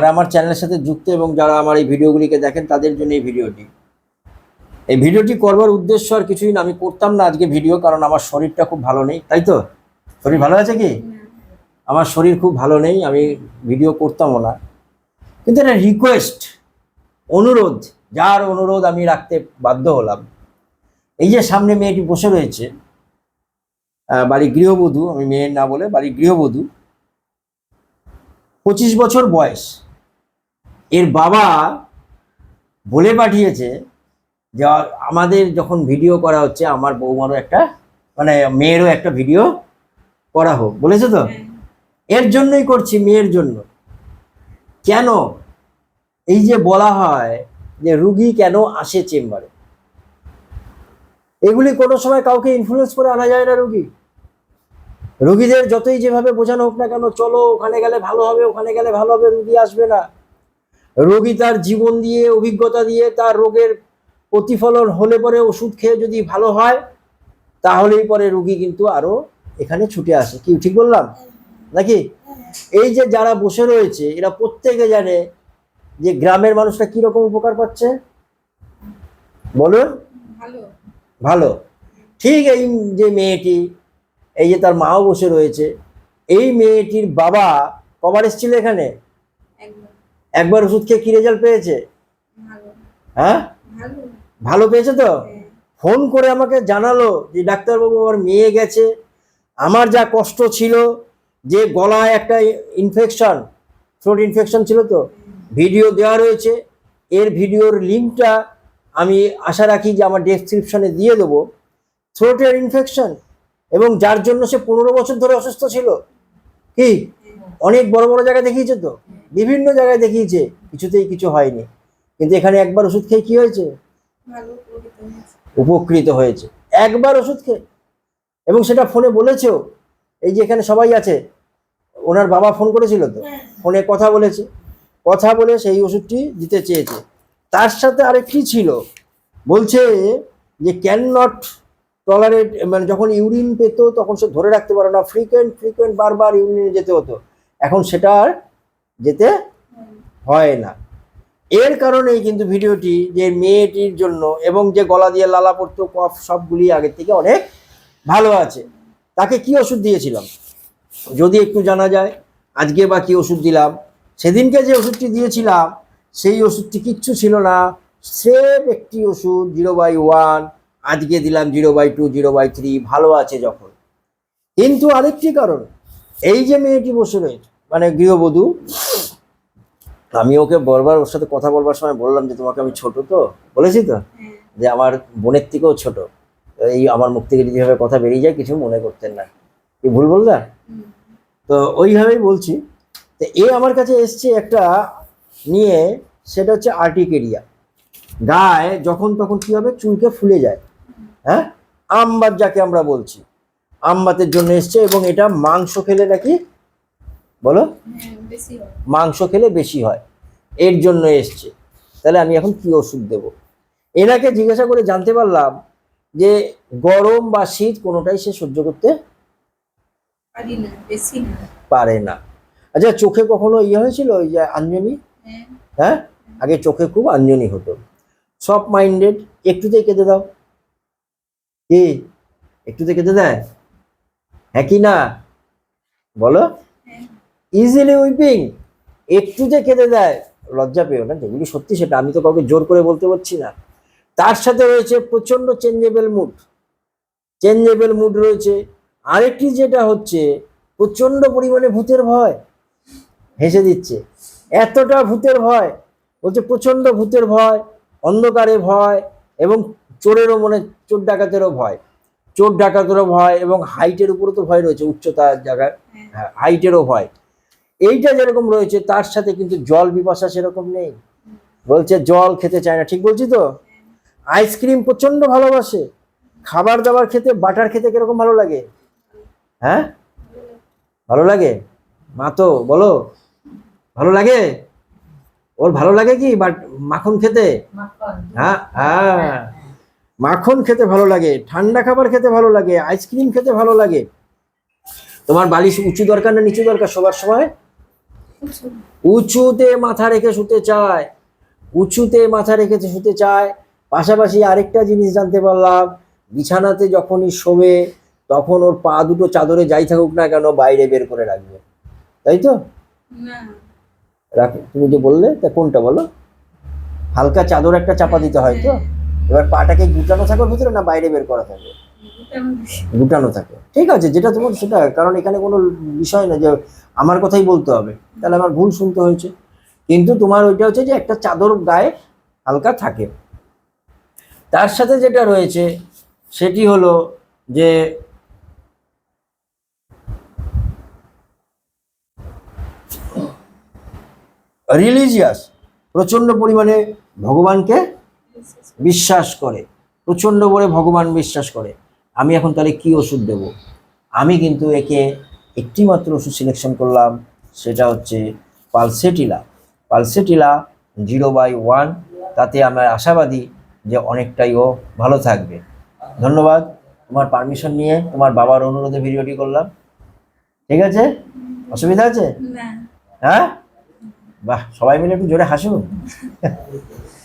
যারা আমার চ্যানেলের সাথে যুক্ত এবং যারা আমার এই ভিডিওগুলিকে দেখেন, তাদের জন্য এই ভিডিওটি। এই ভিডিওটি করবার উদ্দেশ্য আর কিছুই না, আমি করতাম না আজকে ভিডিও, কারণ আমার শরীরটা খুব ভালো নেই। তাই তো? শরীর ভালো আছে কি? আমার শরীর খুব ভালো নেই, আমি ভিডিও করতামও না। কিন্তু এটা রিকোয়েস্ট অনুরোধ, যার অনুরোধ আমি রাখতে বাধ্য হলাম। এই যে সামনে মেয়েটি বসে রয়েছে বাড়ি গৃহবধূ, আমি মেয়ের না বলে বাড়ি গৃহবধূ, পঁচিশ বছর বয়স। এর বাবা বলে পাঠিয়েছে যে আমাদের যখন ভিডিও করা হচ্ছে আমার বৌমারও একটা মানে মেয়েরও একটা ভিডিও করা হোক। বলেছে তো? এর জন্যই করছি মেয়ের জন্য। কেন? এই যে বলা হয় যে রুগী কেন আসে চেম্বারে? এগুলি কোনো সময় কাউকে ইনফ্লুয়েন্স করে আনা যায় না রুগী। রুগীদের যতই যেভাবে বোঝানো হোক না কেন চলো ওখানে গেলে ভালো হবে ওখানে গেলে ভালো হবে রুগী আসবে না। রোগী তার জীবন দিয়ে অভিজ্ঞতা দিয়ে তার রোগের প্রতিফলন হলে পরে ওষুধ খেয়ে যদি ভালো হয় তাহলেই পরে রোগী কিন্তু আরও এখানে ছুটে আসে। কি ঠিক বললাম? নাকি? এই যে যারা বসে রয়েছে এরা প্রত্যেকে জানে যে গ্রামের মানুষরা কি রকম উপকার পাচ্ছে? বলুন। ভালো। ঠিক এই যে মেয়েটি এই যে তার মাও বসে রয়েছে এই মেয়েটির বাবা কবার এসেছিল এখানে? একবার ওষুধ খেয়ে কি রেজাল্ট পেয়েছে? হ্যাঁ? ভালো। পেয়েছে তো? হ্যাঁ, ফোন করে আমাকে জানালো যে ডাক্তারবাবু আমার মেয়ে গেছে। আমার যা কষ্ট ছিল যে গলায় একটা ইনফেকশন থ্রোট ইনফেকশন ছিল তো ভিডিও দেওয়া রয়েছে। এর ভিডিওর লিঙ্কটা আমি আশা রাখি যে আমার ডেসক্রিপশনে দিয়ে দেবো। থ্রোটের ইনফেকশন এবং যার জন্য সে পনেরো বছর ধরে অসুস্থ ছিল। কি? অনেক বড় বড় জায়গায় দেখিয়েছে তো? বিভিন্ন জায়গায় দেখিয়েছে কিছুতেই কিছু হয়নি। কিন্তু এখানে একবার ওষুধ খেয়ে কি হয়েছে? উপকৃত হয়েছে। একবার ওষুধ খেয়ে। এবং সেটা ফোনে বলেছেও। এই যে এখানে সবাই আছে ওনার বাবা ফোন করেছিল তো? ফোনে কথা বলেছে। কথা বলে সেই ওষুধটি দিতে চেয়েছে। তার সাথে আরেকটি ছিল। বলছে যে ক্যান নট টলারেট মানে যখন ইউরিন পেত তখন সে ধরে রাখতে পারে না। ফ্রিকোয়েন্ট ফ্রিকোয়েন্ট বারবার ইউরিনে যেতে হতো। এখন সেটা আর যেতে হয় না। এর কারণেই কিন্তু ভিডিওটি যে মেয়েটির জন্য এবং যে গলা দিয়ে লালা পড়তো, কফ সবগুলি আগের থেকে অনেক ভালো আছে। তাকে কি ওষুধ দিয়েছিলাম? যদি একটু জানা যায়, আজকে বা কি ওষুধ দিলাম? সেদিনকে যে ওষুধটি দিয়েছিলাম, সেই ওষুধটি কিচ্ছু ছিল না। সেম একটি ওষুধ, জিরো বাই ওয়ান, আজকে দিলাম zero by two, zero by three, ভালো আছে যখন। কিন্তু আরেকটি কারণ, এই যে মেয়েটি বসে রয়েছে মানে গৃহবধূ আমি ওকে বলবার ওর সাথে কথা বলবার সময় বললাম যে তোমাকে আমি ছোট তো? বলেছি তো? হ্যাঁ, যে আমার বোনের থেকেও ছোট। এই আমার মুখ থেকে যদি এভাবে কথা বেরিয়ে যায় কিছু মনে করতেন না। কি ভুল বললাম? হুম, তো ওইভাবেই বলছি। তো এ আমার কাছে এসছে একটা নিয়ে সেটা হচ্ছে আর্টিকেরিয়া। গায়ে যখন তখন কি হবে? চুলকে ফুলে যায়। হ্যাঁ? আমবাত যাকে আমরা বলছি। আমবাতের জন্য এসছে এবং এটা মাংস খেলে নাকি বলো? হ্যাঁ। মাংস খেলে বেশি হয়। এর জন্য এসছে। তাহলে আমি এখন কি ওষুধ দেব? এনাকে জিজ্ঞাসা করে জানতে পারলাম যে গরম বা শীত কোনোটাই সে সহ্য করতে পারি না, আচ্ছা চোখে কখনো ইয়ে হয়েছিল ওই যে আঞ্জনি? হ্যাঁ, হ্যাঁ? আগে চোখে খুব আঞ্জনি হতো। সব মাইন্ডেড একটুতেই কেঁদে দাও। কি? একটুতে কেঁদে দেয়? হ্যাঁ কি না? বলো। ইজিলি উইপিং একটু যে কেঁদে দেয় লজ্জা পেও না যেগুলি সত্যি সেটা। আমি তো কাউকে জোর করে বলতে পারছি না। তার সাথে রয়েছে প্রচণ্ড চেঞ্জেবল মুড চেঞ্জেবল মুড রয়েছে। আরেকটি যেটা হচ্ছে প্রচণ্ড পরিমাণে ভূতের ভয়। হেসে দিচ্ছে। এতটা ভূতের ভয় বলছে প্রচণ্ড ভূতের ভয় অন্ধকারে ভয় এবং চোরেরও মনে চোর ডাকাতেরও ভয়। চোর ডাকাতেরও ভয় এবং হাইটের উপরও তো ভয় রয়েছে উচ্চতার জায়গায় হ্যাঁ, হ্যাঁ, হাইটেরও ভয়। এইটা যেরকম রয়েছে তার সাথে কিন্তু জল পিপাসা সেরকম নেই। বলছে জল খেতে চায় না ঠিক বলছি তো? আইসক্রিম প্রচণ্ড ভালোবাসে। খাবার দাবার খেতে বাটার খেতে কীরকম ভালো লাগে? হ্যাঁ? ভালো লাগে? মা তো বলো। ভালো লাগে? ওর ভালো লাগে কি? বাট মাখন খেতে? হ্যাঁ হ্যাঁ। মাখন খেতে ভালো লাগে ঠান্ডা খাবার খেতে ভালো লাগে আইসক্রিম খেতে ভালো লাগে। তোমার বালিশ উঁচু দরকার না নিচু দরকার সবার সময়? উঁচুতে মাথা রেখে শুতে চায় উঁচুতে মাথা রেখে শুতে চায়। পাশাপাশি আরেকটা জিনিস জানতে পারলাম বিছানাতে যখনই শোবে তখন ওর পা দুটো চাদরে যাই থাকুক না কেন বাইরে বের করে রাখবে। তাই তো? তুমি যে বললে তা কোনটা বলো? হালকা চাদর একটা চাপা দিতে হয় তো? এবার পাটাকে গুটানো থাকে ভিতরে না বাইরে বের করা থাকে গুটানো। থাকে ঠিক আছে যেটা তোমার সেটা কারণ এখানে কোনো বিষয় না যে আমার কথাই বলতে হবে। তাহলে আমার ভুল শুনতে হয়েছে। কিন্তু তোমার ওইটা হচ্ছে যে একটা চাদর গায়ে হালকা থাকে। তার সাথে যেটা রয়েছে, সেটি হলো যে রিলিজিয়াস প্রচণ্ড পরিমাণে ভগবানকে বিশ্বাস করে। প্রচণ্ড করে ভগবান বিশ্বাস করে। আমি এখন তাহলে কি ওষুধ দেব? আমি কিন্তু একে একটি মাত্র ওষুধ সিলেকশন করলাম সেটা হচ্ছে pulsatilla. Pulsatilla zero by one তাতে আমরা আশাবাদী যে অনেকটাই ও ভালো থাকবে। ধন্যবাদ তোমার পারমিশন নিয়ে তোমার বাবার অনুরোধে ভিডিওটি করলাম। ঠিক আছে? অসুবিধা আছে? হ্যাঁ? বাহ সবাই মিলে একটু জোরে হাসুন।